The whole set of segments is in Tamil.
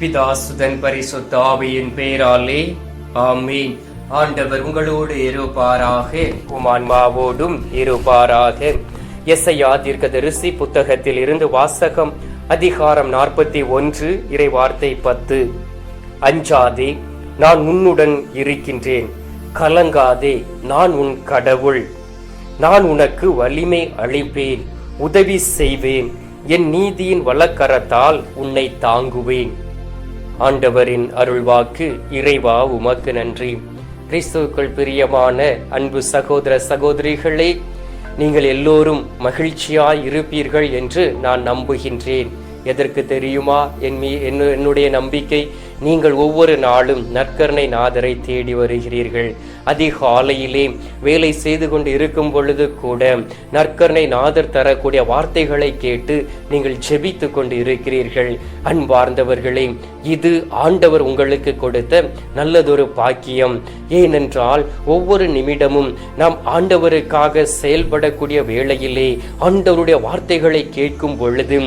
பிதாசுதன் பரிசுத்த ஆவியின் பெயராலே ஆமீன். ஆண்டவர் உங்களோடு இருப்பாராக உமான்மாவோடும் இருப்பாராக. எஸ்ஐயா தீர்க்கதரிசி புத்தகத்தில் இருந்து வாசகம் அதிகாரம் நாற்பத்தி ஒன்று இறைவார்த்தை பத்து. அஞ்சாதே நான் உன்னுடன் இருக்கின்றேன். கலங்காதே நான் உன் கடவுள். நான் உனக்கு வலிமை அளிப்பேன் உதவி செய்வேன். என் நீதியின் வழக்கரத்தால் உன்னை தாங்குவேன். ஆண்டவரின் அருள்வாக்கு இறைவா உமக்கு நன்றி. கிறிஸ்துவுக்குள் பிரியமான அன்பு சகோதர சகோதரிகளே நீங்கள் எல்லோரும் மகிழ்ச்சியாய் இருப்பீர்கள் என்று நான் நம்புகின்றேன். எதற்கு தெரியுமா? என் மீ என்னுடைய நம்பிக்கை நீங்கள் ஒவ்வொரு நாளும் நற்கருணை நாதரை தேடி வருகிறீர்கள். அதிகாலையிலே வேலை செய்து கொண்டு இருக்கும் பொழுது கூட நற்கருணை நாதர் தரக்கூடிய வார்த்தைகளை கேட்டு நீங்கள் ஜெபித்து கொண்டு இருக்கிறீர்கள். அன்பார்ந்தவர்களே இது ஆண்டவர் உங்களுக்கு கொடுத்த நல்லதொரு பாக்கியம். ஏனென்றால் ஒவ்வொரு நிமிடமும் நாம் ஆண்டவருக்காக செயல்படக்கூடிய வேளையிலே ஆண்டவருடைய வார்த்தைகளை கேட்கும் பொழுது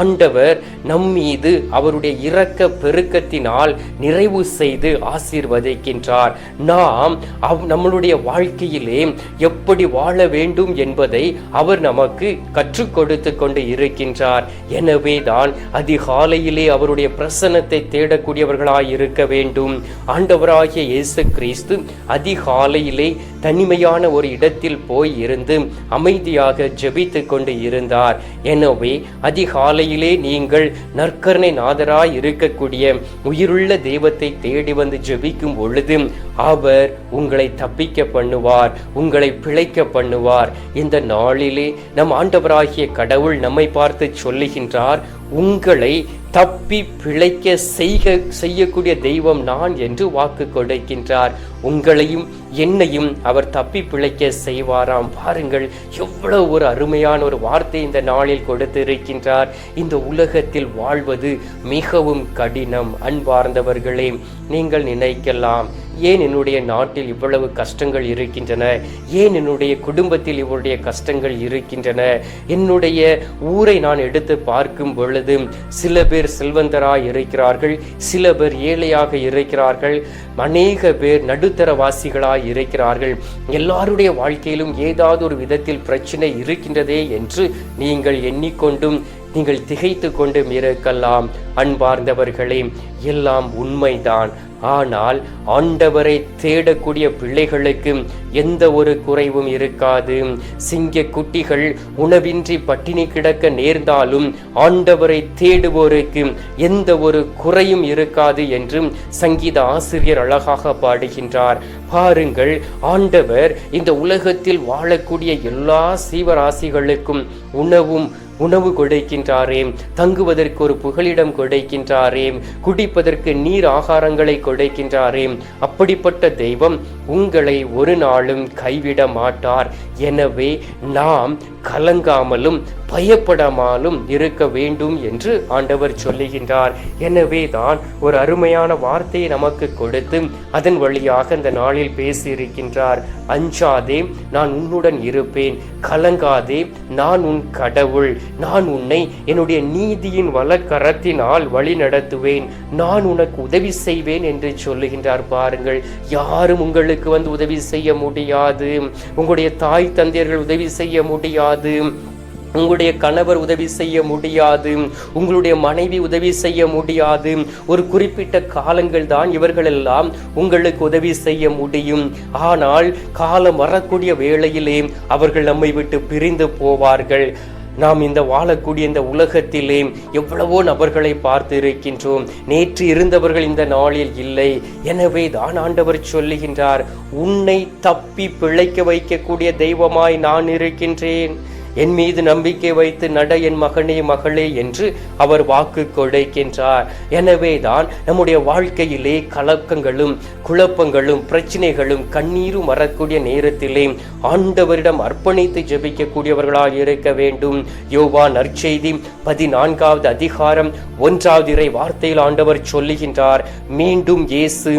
ஆண்டவர் நம் மீது அவருடைய இரக்க பெருக்கத்தினால் நிறைவு செய்து ஆசீர்வதிக்கின்றார். நாம் அவ்- நம்மளுடைய வாழ்க்கையிலே எப்படி வாழ வேண்டும் என்பதை அவர் நமக்கு கற்றுக் கொடுத்து கொண்டு இருக்கின்றார். எனவே தான் அதிகாலையிலே அவருடைய பிரசன்னத்தை தேடக்கூடியவர்களாய் இருக்க வேண்டும். ஆண்டவராகிய இயேசு கிறிஸ்து அதிகாலையிலே தனிமையான ஒரு இடத்தில் போய் இருந்து அமைதியாக ஜெபித்து கொண்டு இருந்தார். எனவே அதிகாலையிலே நீங்கள் நற்கரணை நாதராய் இருக்கக்கூடிய உயிருள்ள தெய்வத்தை தேடி வந்து ஜெபிக்கும் பொழுது அவர் உங்கள் தப்பிக்க பண்ணுவார் உங்களை பிழைக்க பண்ணுவார். இந்த நாளிலே நம் ஆண்டவராகிய கடவுள் நம்மை பார்த்து சொல்லுகின்றார் உங்களை தப்பி பிழைக்க செய்க செய்யக்கூடிய தெய்வம் நான் என்று வாக்கு கொடுக்கின்றார். உங்களையும் என்னையும் அவர் தப்பி பிழைக்க செய்வாராம். பாருங்கள் எவ்வளவு ஒரு அருமையான ஒரு வார்த்தை இந்த நாளில் கொடுத்து இருக்கின்றார் இந்த உலகத்தில் வாழ்வது மிகவும் கடினம் அன்பார்ந்தவர்களே நீங்கள் நினைக்கலாம் ஏன் என்னுடைய நாட்டில் இவ்வளவு கஷ்டங்கள் இருக்கின்றன? ஏன் என்னுடைய குடும்பத்தில் இவருடைய கஷ்டங்கள் இருக்கின்றன? என்னுடைய ஊரை நான் எடுத்து பார்க்கும் பொழுது சில பேர் செல்வந்தராய் இருக்கிறார்கள் சில பேர் ஏழையாக இருக்கிறார்கள். அநேக பேர் நடு நடுத்தரவாசிகளாய் இருக்கிறார்கள் எல்லாருடைய வாழ்க்கையிலும் ஏதாவது ஒரு விதத்தில் பிரச்சனை இருக்கின்றதே என்று நீங்கள் எண்ணிக்கொண்டும் நீங்கள் திகைத்து கொண்டும் இருக்கலாம். அன்பார்ந்தவர்களே எல்லாம் உண்மைதான். ஆனால் ஆண்டவரை தேடக்கூடிய பிள்ளைகளுக்கு எந்த ஒரு குறைவும் இருக்காது. சிங்க குட்டிகள் உணவின்றி பட்டினி கிடக்க நேர்ந்தாலும் ஆண்டவரை தேடுவோருக்கு எந்த ஒரு குறையும் இருக்காது என்றும் சங்கீத ஆசிரியர் அழகாக பாடுகின்றார். பாருங்கள் ஆண்டவர் இந்த உலகத்தில் வாழக்கூடிய எல்லா சீவராசிகளுக்கும் உணவும் உணவு கொடைக்கின்றாரே தங்குவதற்கு ஒரு புகலிடம் கொடுக்கின்றாரே குடிப்பதற்கு நீர் ஆகாரங்களை கொடைக்கின்றாரே அப்படிப்பட்ட தெய்வம் உங்களை ஒரு நாளும் கைவிட மாட்டார். எனவே நாம் கலங்காமலும் பயப்படாமலும் இருக்க வேண்டும் என்று ஆண்டவர் சொல்லுகின்றார். எனவே தான் ஒரு அருமையான வார்த்தையை நமக்கு கொடுத்து அதன் வழியாக இந்த நாளில் பேசியிருக்கின்றார். அஞ்சாதே நான் உன்னுடன் இருப்பேன். கலங்காதே நான் உன் கடவுள். நான் உன்னை என்னுடைய நீதியின் வலக்கரத்தினால் வழி நடத்துவேன் நான் உனக்கு உதவி செய்வேன் என்று சொல்லுகின்றார். பாருங்கள் யாரும் உங்களுக்கு வந்து உதவி செய்ய முடியாது. உங்களுடைய தாய் தந்தையர்கள் உதவி செய்ய முடியாது. உங்களுடைய கணவர் உதவி செய்ய முடியாது. உங்களுடைய மனைவி உதவி செய்ய முடியாது. ஒரு குறிப்பிட்ட காலங்கள் தான் இவர்களெல்லாம் உங்களுக்கு உதவி செய்ய முடியும். ஆனால் காலம் வரக்கூடிய வேளையிலே அவர்கள் நம்மை விட்டு பிரிந்து போவார்கள். நாம் இந்த வாழக்கூடிய இந்த உலகத்திலே எவ்வளவோ நபர்களை பார்த்து இருக்கின்றோம். நேற்று இருந்தவர்கள் இந்த நாளில் இல்லை. எனவே தான் ஆண்டவர் சொல்லுகின்றார் உன்னை தப்பி பிழைக்க வைக்கக்கூடிய தெய்வமாய் நான் இருக்கின்றேன். என் மீது நம்பிக்கை வைத்து நட என் மகனே மகளே என்று அவர் வாக்கு கொடுக்கின்றார். எனவே தான் நம்முடைய வாழ்க்கையிலே கலக்கங்களும் குழப்பங்களும் பிரச்சனைகளும் கண்ணீரும் வரக்கூடிய நேரத்திலே ஆண்டவரிடம் அர்ப்பணித்து ஜெபிக்கக்கூடியவர்களாக இருக்க வேண்டும். யோவா நற்செய்தி பதினான்காவது அதிகாரம் ஒன்றாவது இறை வார்த்தையில் ஆண்டவர் சொல்லுகின்றார் மீண்டும் இயேசு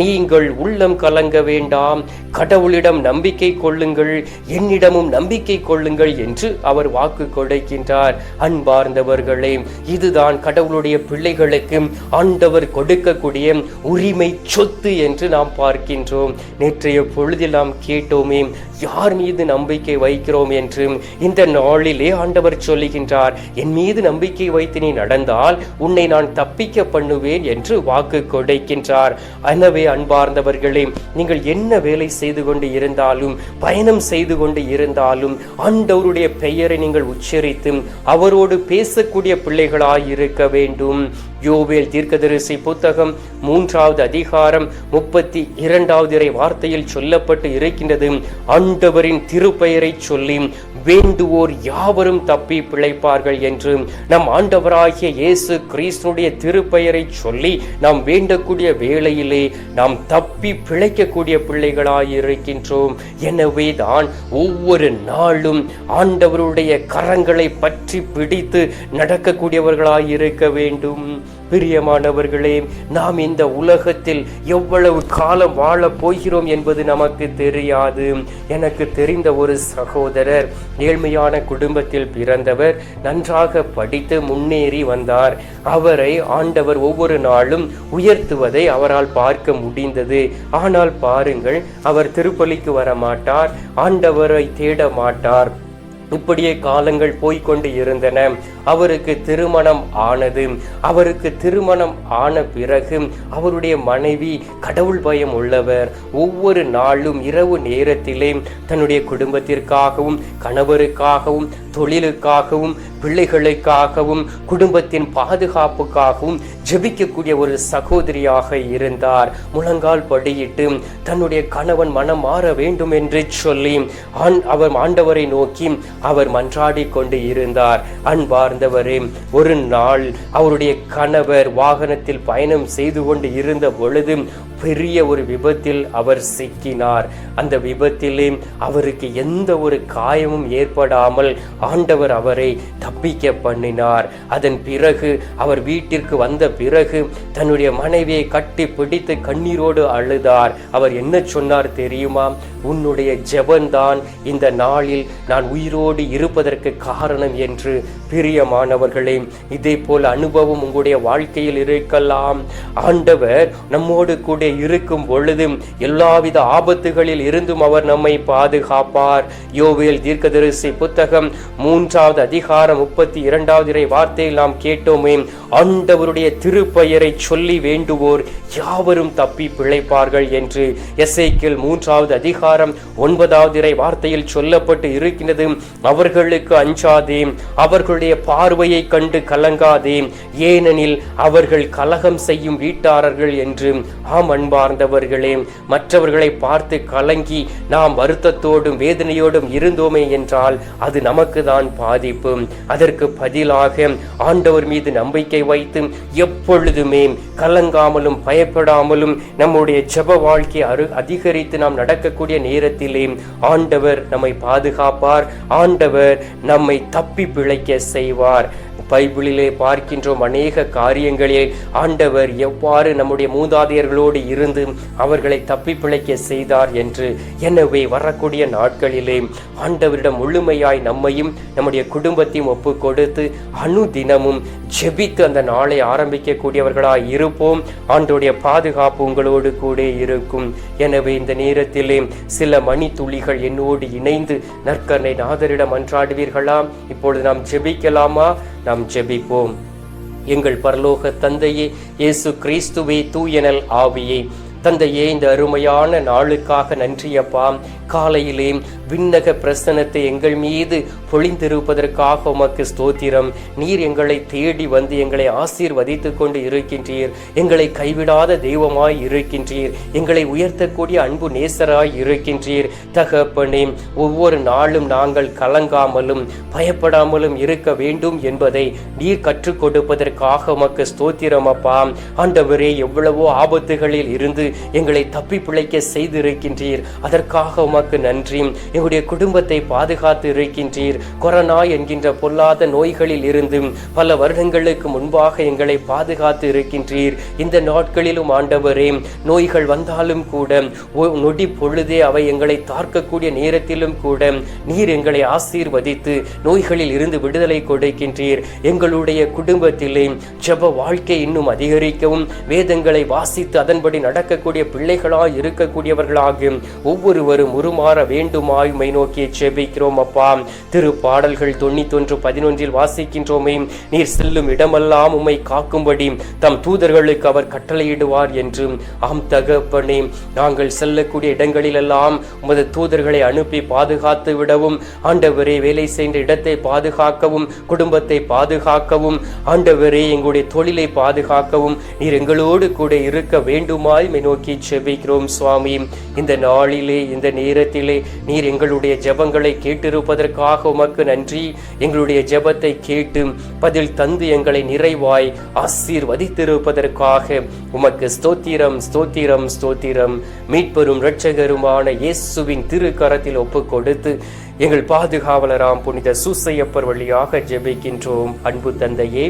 நீங்கள் உள்ளம் கலங்க வேண்டாம். கடவுளிடம் நம்பிக்கை கொள்ளுங்கள். என்னிடமும் நம்பிக்கை கொள்ளுங்கள் என்று அவர் வாக்கு கொடுக்கின்றார். அன்பார்ந்தவர்களே இதுதான் கடவுளுடைய பிள்ளைகளுக்கு ஆண்டவர் கொடுக்கக்கூடிய உரிமை சொத்து என்று நாம் பார்க்கின்றோம். நேற்றைய பொழுதில் நாம் கேட்டோமே யார் மீது நம்பிக்கை வைக்கிறோம்? என்று இந்த நாளிலே ஆண்டவர் சொல்லுகின்றார் என் மீது நம்பிக்கை வைத்து நீ நடந்தால் உன்னை நான் தப்பிக்க பண்ணுவேன் என்று வாக்கு கொடுக்கின்றார். எனவே அன்பார்ந்தவர்களே நீங்கள் என்ன வேலை செய்து கொண்டு இருந்தாலும் பயணம் செய்து கொண்டு இருந்தாலும் ஆண்டவருடைய பெயரை நீங்கள் உச்சரித்து அவரோடு பேசக்கூடிய பிள்ளைகளாய் இருக்க வேண்டும். யோவேல் தீர்க்கதரிசி புத்தகம் மூன்றாவது அதிகாரம் முப்பத்தி இரண்டாவது இறை வார்த்தையில் சொல்லப்பட்டு இருக்கின்றது. ஆண்டவரின் திருப்பெயரை சொல்லி வேண்டுவோர் யாவரும் தப்பி பிழைப்பார்கள் என்று நம் ஆண்டவராகிய இயேசு கிறிஸ்துடைய திருப்பெயரை சொல்லி நாம் வேண்டக்கூடிய வேளையிலே நாம் தப்பி பிழைக்கக்கூடிய பிள்ளைகளாய் இருக்கின்றோம் எனவே தான் ஒவ்வொரு நாளும் ஆண்டவருடைய கரங்களை பற்றி பிடித்து நடக்கக்கூடியவர்களாய் இருக்க வேண்டும். பிரியமானவர்களே நாம் இந்த உலகத்தில் எவ்வளவு காலம் வாழப் போகிறோம் என்பது நமக்கு தெரியாது. எனக்கு தெரிந்த ஒரு சகோதரர் ஏழ்மையான குடும்பத்தில் பிறந்தவர் நன்றாக படித்து முன்னேறி வந்தார். அவரை ஆண்டவர் ஒவ்வொரு நாளும் உயர்த்துவதை அவரால் பார்க்க முடிந்தது. ஆனால் பாருங்கள் அவர் திருப்பலிக்கு வர மாட்டார் ஆண்டவரை தேட மாட்டார் இப்படியே காலங்கள் போய்கொண்டு இருந்தன. அவருக்கு திருமணம் ஆனது. அவருக்கு திருமணம் ஆன பிறகு அவருடைய மனைவி கடவுள் பயம் உள்ளவர். ஒவ்வொரு நாளும் இரவு நேரத்திலே தன்னுடைய குடும்பத்திற்காகவும் கணவருக்காகவும் தொழிலுக்காகவும் பிள்ளைகளுக்காகவும் குடும்பத்தின் பாதுகாப்புக்காகவும் ஜெபிக்கக்கூடிய ஒரு சகோதரியாக இருந்தார். முழங்கால் படியிட்டு தன்னுடைய கணவன் மனம் மாற வேண்டும் என்று சொல்லி ஆண் அவர் ஆண்டவரை நோக்கி அவர் மன்றாடி கொண்டு இருந்தார். அன்பார்ந்தவரே ஒரு நாள் அவருடைய கணவர் வாகனத்தில் பயணம் செய்து கொண்டு இருந்த பொழுது பெரிய ஒரு விபத்தில் அவர் சிக்கினார். அந்த விபத்திலே அவருக்கு எந்த ஒரு காயமும் ஏற்படாமல் ஆண்டவர் அவரை தப்பிக்க பண்ணினார். அதன் பிறகு அவர் வீட்டிற்கு வந்த பிறகு தன்னுடைய மனைவியை கட்டி பிடித்து கண்ணீரோடு அழுதார். அவர் என்ன சொன்னார் தெரியுமா? உன்னுடைய ஜெபந்தான் இந்த நாளில் நான் உயிரோடு இருப்பதற்கு காரணம் என்று. பிரியமானவர்களே இதே போல் அனுபவம் உங்களுடைய வாழ்க்கையில் இருக்கலாம். ஆண்டவர் நம்மோடு கூட இருக்கும் பொழுதும் எல்லாவித ஆபத்துகளில் இருந்தும் அவர் நம்மை பாதுகாப்பார். யோவேல் தீர்க்கதரிசி புத்தகம் மூன்றாவது அதிகாரம் முப்பத்தி இரண்டாவது இறை வார்த்தையில் நாம் கேட்டோமே ஆண்டவருடைய திருப்பெயரை சொல்லி வேண்டுவோர் யாவரும் தப்பி பிழைப்பார்கள் என்று. எஸ்ஐக்கில் மூன்றாவது அதிகாரம் ஒன்பதாவது இறை வார்த்தையில் சொல்லப்பட்டு இருக்கின்றது அவர்களுக்கு அஞ்சாதே அவர்களுடைய பார்வையை கண்டு கலங்காதே ஏனெனில் அவர்கள் கலகம் செய்யும் வீட்டாரர்கள் என்று. ஆம் அன்பார்ந்தவர்களே மற்றவர்களை பார்த்து கலங்கி நாம் வருத்தத்தோடும் வேதனையோடும் இருந்தோமே என்றால் அது நமக்கு தான் பாதிப்பு. அதற்கு பதிலாக ஆண்டவர் மீது நம்பிக்கை வைத்து எப்பொழுதுமே கலங்காமலும் பயப்படாமலும் நம்முடைய ஜப வாழ்க்கை அரு அதிகரித்து நாம் நடக்கக்கூடிய நேரத்திலே ஆண்டவர் நம்மை பாதுகாப்பார். ஆண்டவர் நம்மை தப்பி பிழைக்க செய்வார். பைபிளிலே பார்க்கின்றோம் அநேக காரியங்களில் ஆண்டவர் எவ்வாறு நம்முடைய மூதாதையர்களோடு இருந்து அவர்களை தப்பிப்பிழைக்க செய்தார் என்று எனவே வரக்கூடிய நாட்களிலே ஆண்டவரிடம் முழுமையாய் நம்மையும் நம்முடைய குடும்பத்தையும் ஒப்பு கொடுத்து அணு தினமும் ஜெபித்து அந்த நாளை ஆரம்பிக்கக்கூடியவர்களாய் இருப்போம். ஆண்டோடைய பாதுகாப்பு உங்களோடு கூட இருக்கும். எனவே இந்த நேரத்திலே சில மணி துளிகள் என்னோடு இணைந்து நற்கரணை நாதரிடம் அன்றாடுவீர்களா இப்பொழுது நாம் ஜெபிக்கலாமா? நாம் ஜெபிப்போம். எங்கள் பரலோக தந்தையே இயேசு கிறிஸ்துவே தூயனல் ஆவியே. தந்தையே இந்த அருமையான நாளுக்காக நன்றியப்பா. காலையிலே விண்ணக பிரசனத்தை எங்கள் மீது பொழிந்திருப்பதற்காக உமக்கு ஸ்தோத்திரம். நீர் எங்களை தேடி வந்து எங்களை ஆசீர்வதித்து கொண்டு இருக்கின்றீர். எங்களை கைவிடாத தெய்வமாய் இருக்கின்றீர். எங்களை உயர்த்தக்கூடிய அன்பு நேசராய் இருக்கின்றீர். தகப்பனே ஒவ்வொரு நாளும் நாங்கள் கலங்காமலும் பயப்படாமலும் இருக்க வேண்டும் என்பதை நீர் கற்றுக் கொடுப்பதற்காக உமக்கு ஸ்தோத்திரம் அப்பா. ஆண்டவரே எவ்வளவோ ஆபத்துகளில் இருந்து எங்களை தப்பி பிழைக்க செய்திருக்கின்றீர். அதற்காக உமக்கு நன்றி. எங்களுடைய குடும்பத்தை பாதுகாத்து இருக்கின்றீர். கொரோனா என்கின்ற பொல்லாத நோய்களில் இருந்து பல வருடங்களுக்கு முன்பாக எங்களை பாதுகாத்து இருக்கின்றீர். இந்த நாட்களிலும் ஆண்டவரே நோய்கள் வந்தாலும் கூட நொடி பொழுதே அவை எங்களை தாக்கக்கூடிய நேரத்திலும் கூட நீர் எங்களை ஆசீர்வதித்து நோய்களில் இருந்து விடுதலை கொடுக்கின்றீர். எங்களுடைய குடும்பத்திலே ஜப வாழ்க்கை இன்னும் அதிகரிக்கவும் வேதங்களை வாசித்து அதன்படி நடக்கக்கூடிய பிள்ளைகளாய் இருக்கக்கூடியவர்களாகும். ஒவ்வொருவரும் உருமாற வேண்டுமாய் மை நோக்கி செபிக்கிறோம் அப்பா. திரு பாடல்கள் தொண்ணூத்தொன்று பதினொன்றில் வாசிக்கின்றோமே. நீர் செல்லும் இடமெல்லாம் உம்மை காக்கும்படி தம் தூதர்களுக்கு அவர் கட்டளையிடுவார் என்று. ஆம் தகப்பனே நாங்கள் செல்லக்கூடிய இடங்களிலெல்லாம் உமது தூதர்களை அனுப்பி பாதுகாத்து விடவும் ஆண்டவரே வேலை செய்கின்ற இடத்தை பாதுகாக்கவும் குடும்பத்தை பாதுகாக்கவும் ஆண்டவரே எங்களுடைய தொழிலை பாதுகாக்கவும் நீர் எங்களோடு கூட இருக்க வேண்டுமாய் நோக்கி செபிக்கிறோம் சுவாமி. இந்த நாளிலே இந்த நேரத்திலே நீர் எங்களுடைய ஜெபங்களை கேட்டிருப்பதற்காக உமக்கு நன்றி. எங்களுடைய ஜெபத்தை கேட்டு பதில் தந்து எங்களை நிறைவாய் ஆசீர்வதித்திருப்பதற்காக உமக்கு ஸ்தோத்திரம் ஸ்தோத்திரம் ஸ்தோத்திரம். மீட்பெரும் இரட்சகருமான இயேசுவின் திருக்கரத்தில் ஒப்பு கொடுத்து எங்கள் பாதுகாவலராம் புனித சூசையப்பர் வழியாக ஜெபிக்கின்றோம். அன்பு தந்தையே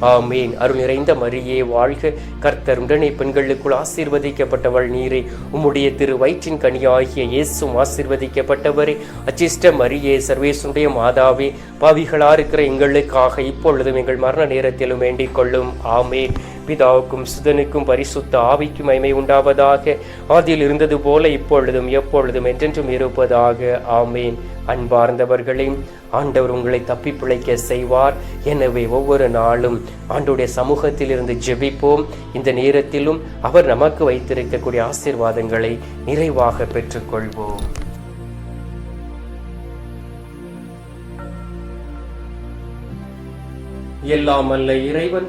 ஆமீன். அருள் நிறைந்த மரியே வாழ்க. கர்த்தர் உடனே பெண்களுக்குள் ஆசீர்வதிக்கப்பட்டவள் நீரே. உம்முடைய திரு வயிற்றின் கனியாகிய இயேசும் ஆசீர்வதிக்கப்பட்டவரே. அச்சிஷ்ட மரியே சர்வேசுடைய மாதாவே. பாவிகளா இருக்கிற எங்களுக்காக இப்பொழுதும் எங்கள் மரண நேரத்திலும் வேண்டிக் கொள்ளும். ஆமேன். பிதாவுக்கும் சுதனுக்கும் பரிசுத்த ஆவிக்கும் மைமை உண்டாவதாக ஆதியில் இருந்தது போல இப்பொழுதும் எப்பொழுதும் என்றென்றும் இருப்பதாக. ஆமேன். அன்பார்ந்தவர்களே ஆண்டவர் உங்களை தப்பி பிழைக்க செய்வார். எனவே ஒவ்வொரு நாளும் ஆண்டுடைய சமூகத்தில் இருந்து ஜெபிப்போம். இந்த நேரத்திலும் அவர் நமக்கு வைத்திருக்கக்கூடிய ஆசீர்வாதங்களை நிறைவாக பெற்றுக்கொள்வோம். எல்லாம் அல்ல இறைவன்